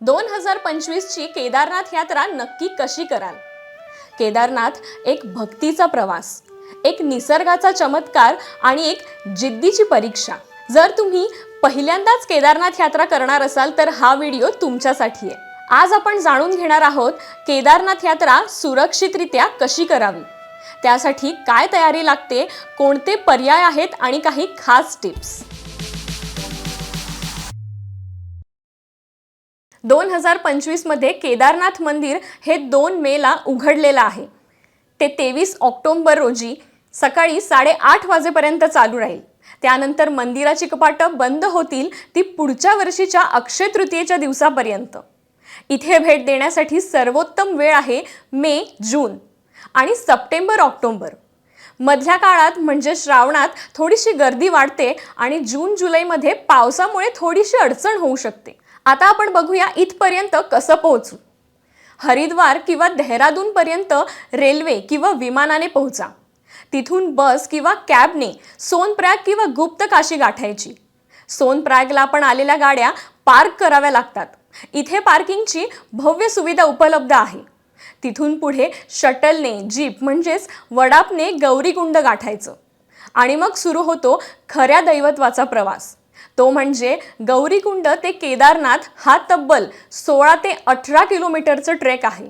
दोन हजार पंचवीसची केदारनाथ यात्रा नक्की कशी कराल? केदारनाथ एक भक्तीचा प्रवास एक निसर्गाचा चमत्कार आणि एक जिद्दीची परीक्षा. जर तुम्ही पहिल्यांदाच केदारनाथ यात्रा करणार असाल तर हा व्हिडिओ तुमच्यासाठी आहे. आज आपण जाणून घेणार आहोत केदारनाथ यात्रा सुरक्षितरित्या कशी करावी? त्यासाठी काय तयारी लागते कोणते पर्याय आहेत आणि काही खास टिप्स? दोन हजार पंचवीसमध्ये केदारनाथ मंदिर हे दोन मेला उघडलेलं आहे. ते तेवीस ऑक्टोंबर रोजी सकाळी साडेआठ वाजेपर्यंत चालू राहील. त्यानंतर मंदिराची कपाटं बंद होतील ती पुढच्या वर्षीच्या अक्षय तृतीयेच्या दिवसापर्यंत. इथे भेट देण्यासाठी सर्वोत्तम वेळ आहे मे जून आणि सप्टेंबर ऑक्टोंबर. मधल्या काळात म्हणजे श्रावणात थोडीशी गर्दी वाढते आणि जून जुलैमध्ये पावसामुळे थोडीशी अडचण होऊ शकते. आता आपण बघूया इथपर्यंत कसं पोहोचू. हरिद्वार किंवा देहरादूनपर्यंत रेल्वे किंवा विमानाने पोहोचा. तिथून बस किंवा कॅबने सोनप्रयाग किंवा गुप्त काशी गाठायची. सोनप्रयागला आपण आलेल्या गाड्या पार्क कराव्या लागतात. इथे पार्किंगची भव्य सुविधा उपलब्ध आहे. तिथून पुढे शटलने जीप म्हणजेच वडापने गौरीकुंड गाठायचं. आणि मग सुरू होतो खऱ्या दैवत्वाचा प्रवास. तो म्हणजे गौरीकुंड ते केदारनाथ हा तब्बल सोळा ते अठरा किलोमीटरचं ट्रेक आहे.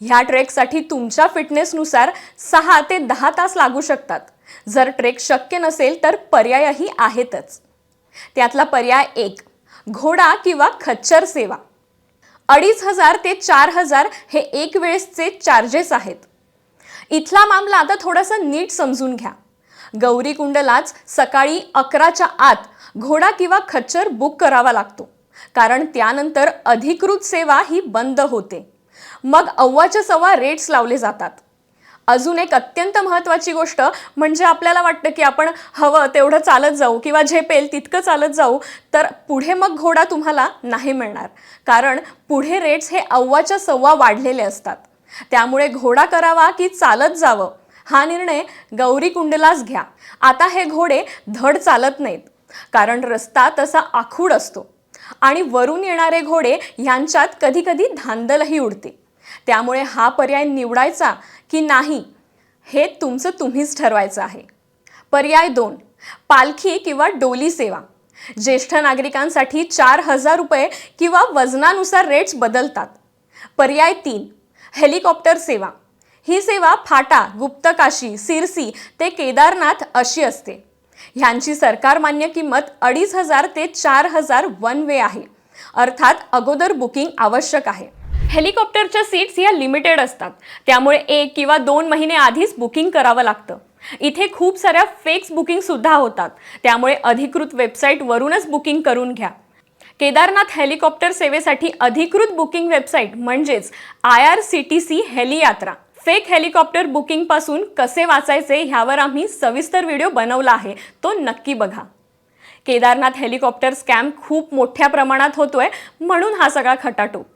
ह्या ट्रेकसाठी तुमच्या फिटनेसनुसार सहा ते दहा तास लागू शकतात. जर ट्रेक शक्य नसेल तर पर्यायही आहेतच. त्यातला पर्याय एक घोडा किंवा खच्चर सेवा. अडीच हजार ते चार हजार हे एक वेळेसचे चार्जेस आहेत. इथला मामला आता थोडासा नीट समजून घ्या. गौरीकुंडलाच सकाळी अकराच्या आत घोडा किंवा खच्चर बुक करावा लागतो. कारण त्यानंतर अधिकृत सेवा ही बंद होते. मग अव्वाच्या सव्वा रेट्स लावले जातात. अजून एक अत्यंत महत्त्वाची गोष्ट म्हणजे आपल्याला वाटतं की आपण हवं तेवढं चालत जाऊ किंवा झेपेल तितकं चालत जाऊ तर पुढे मग घोडा तुम्हाला नाही मिळणार. कारण पुढे रेट्स हे अव्वाच्या सव्वा वाढलेले असतात. त्यामुळे घोडा करावा की चालत जावं हा निर्णय गौरी कुंडलाच घ्या. आता हे घोडे धड चालत नाहीत. कारण रस्ता तसा आखूड असतो. आणि वरून येणारे घोडे ह्यांच्यात कधीकधी धांदलही उडते. त्यामुळे हा पर्याय निवडायचा की नाही हे तुमचं तुम्हीच ठरवायचं आहे. पर्याय दोन. पालखी किंवा डोली सेवा. ज्येष्ठ नागरिकांसाठी चार हजार रुपये किंवा वजनानुसार रेट्स बदलतात. पर्याय तीन. हेलिकॉप्टर सेवा. ही सेवा फाटा गुप्तकाशी सिरसी ते केदारनाथ अशी असते. ह्यांची सरकारमान्य किंमत अडीच हजार ते चार हजार वन वे आहे. अर्थात अगोदर बुकिंग आवश्यक आहे. हेलिकॉप्टरच्या सीट्स ह्या लिमिटेड असतात. त्यामुळे एक किंवा दोन महिने आधीच बुकिंग करावं लागतं. इथे खूप साऱ्या फेक्स बुकिंग सुद्धा होतात. त्यामुळे अधिकृत वेबसाईटवरूनच बुकिंग करून घ्या. केदारनाथ हेलिकॉप्टर सेवेसाठी अधिकृत बुकिंग वेबसाईट म्हणजेच I R C T C हेलियात्रा. Fake helicopter बुकिंगपासून कसे वाचायचे ह्यावर आम्ही सविस्तर व्हिडिओ बनवला आहे. तो नक्की बघा. केदारनाथ हेलिकॉप्टर स्कॅम खूप मोठ्या प्रमाणात होतोय म्हणून हा सगळा खटाटोप.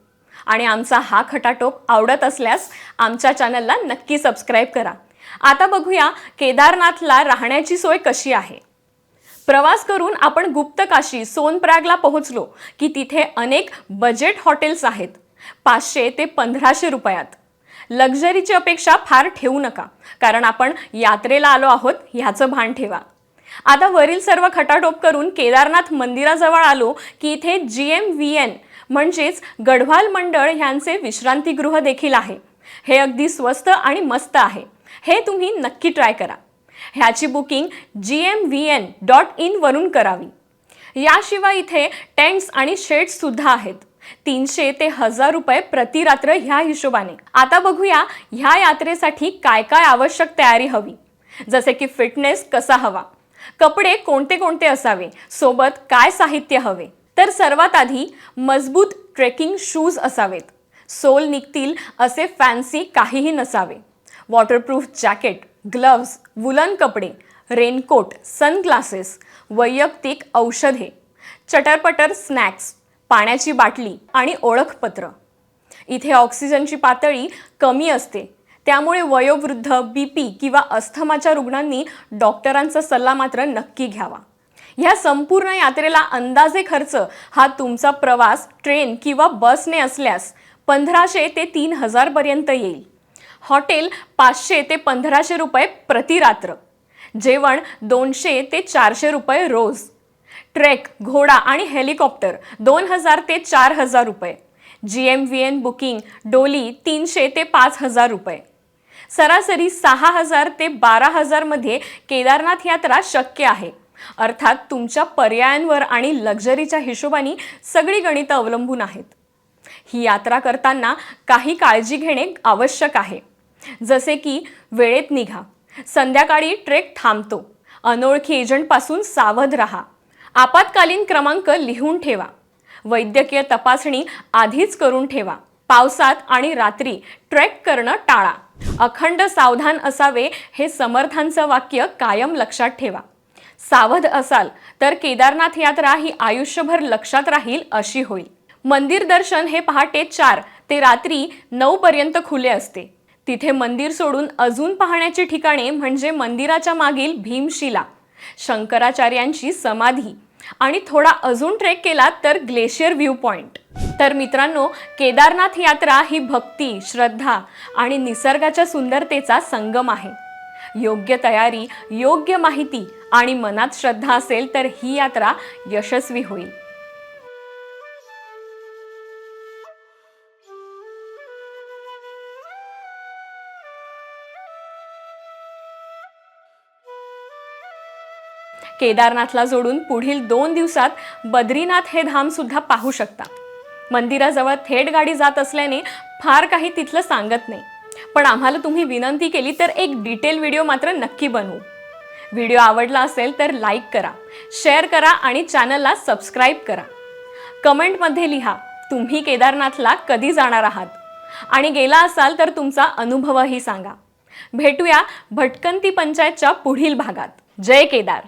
आणि आमचा हा खटाटोप आवडत असल्यास आमच्या चॅनलला नक्की सबस्क्राईब करा. आता बघूया केदारनाथला राहण्याची सोय कशी आहे. प्रवास करून आपण गुप्तकाशी सोनप्रागला पोहोचलो की तिथे अनेक बजेट हॉटेल्स आहेत. पाचशे ते पंधराशे रुपयात. लक्झरीची अपेक्षा फार ठेवू नका कारण आपण यात्रेला आलो आहोत ह्याचं भान ठेवा. आता वरील सर्व खटाटोप करून केदारनाथ मंदिराजवळ आलो की इथे जी एम व्ही एन म्हणजेच गढवाल मंडळ ह्यांचे विश्रांतीगृह देखील आहे. हे अगदी स्वस्त आणि मस्त आहे. हे तुम्ही नक्की ट्राय करा. ह्याची booking G M V N dot इनवरून करावी. याशिवाय इथे टेंट्स आणि शेड्ससुद्धा आहेत. तीनशे ते हजार रुपये प्रतिरात्र ह्या हिशोबाने. आता बघूया ह्या यात्रेसाठी काय काय आवश्यक तयारी हवी. जसे की फिटनेस कसा हवा. कपडे कोणते कोणते असावे. सोबत काय साहित्य हवे. तर सर्वात आधी मजबूत ट्रेकिंग शूज असावेत. सोल निघतील असे फॅन्सी काहीही नसावे. वॉटरप्रूफ जॅकेट ग्लव्ज वुलन कपडे रेनकोट सनग्लासेस वैयक्तिक औषधे चटरपटर स्नॅक्स पाण्याची बाटली आणि ओळखपत्र. इथे ऑक्सिजनची पातळी कमी असते. त्यामुळे वयोवृद्ध बी पी किंवा अस्थमाच्या रुग्णांनी डॉक्टरांचा सल्ला मात्र नक्की घ्यावा. ह्या संपूर्ण यात्रेला अंदाजे खर्च हा तुमचा प्रवास ट्रेन किंवा बसने असल्यास पंधराशे ते तीन हजारपर्यंत येईल. हॉटेल पाचशे ते पंधराशे रुपये प्रतिरात्र जेवण दोनशे ते चारशे रुपये रोज. ट्रेक घोडा आणि हेलिकॉप्टर दोन हजार ते चार हजार रुपये. G M V N booking डोली तीनशे ते पाच हजार रुपये. सरासरी सहा हजार ते बारा हजारमध्ये केदारनाथ यात्रा शक्य आहे. अर्थात तुमच्या पर्यायांवर आणि लक्झरीच्या हिशोबाने सगळी गणितं अवलंबून आहेत. ही यात्रा करताना काही काळजी घेणे आवश्यक आहे. जसे की वेळेत निघा. संध्याकाळी ट्रेक थांबतो. अनोळखी एजंटपासून सावध राहा. आपत्कालीन क्रमांक लिहून ठेवा. वैद्यकीय तपासणी आधीच करून ठेवा. पावसात आणि रात्री ट्रेक करणं टाळा. अखंड सावधान असावे हे समर्थांचं वाक्य कायम लक्षात ठेवा. सावध असाल तर केदारनाथ यात्रा ही आयुष्यभर लक्षात राहील अशी होईल. मंदिर दर्शन हे पहाटे चार ते रात्री नऊ पर्यंत खुले असते. तिथे मंदिर सोडून अजून पाहण्याची ठिकाणे म्हणजे मंदिराच्या मागील भीमशिला. शंकराचार्यांची समाधी. आणि थोडा अजून ट्रेक केला तर ग्लेशियर व्ह्यू पॉइंट. तर मित्रांनो केदारनाथ यात्रा ही भक्ती श्रद्धा आणि निसर्गाच्या सुंदरतेचा संगम आहे. योग्य तयारी योग्य माहिती आणि मनात श्रद्धा असेल तर ही यात्रा यशस्वी होईल. केदारनाथला जोडून पुढील दोन दिवसात बद्रीनाथ हे धामसुद्धा पाहू शकता. मंदिराजवळ थेट गाडी जात असल्याने फार काही तिथलं सांगत नाही. पण आम्हाला तुम्ही विनंती केली तर एक डिटेल व्हिडिओ मात्र नक्की बनवू. व्हिडिओ आवडला असेल तर लाईक करा शेअर करा आणि चॅनलला सबस्क्राईब करा. कमेंटमध्ये लिहा तुम्ही केदारनाथला कधी जाणार आहात? आणि गेला असाल तर तुमचा अनुभवही सांगा. भेटूया भटकंती पंचायतच्या पुढील भागात. जय केदार!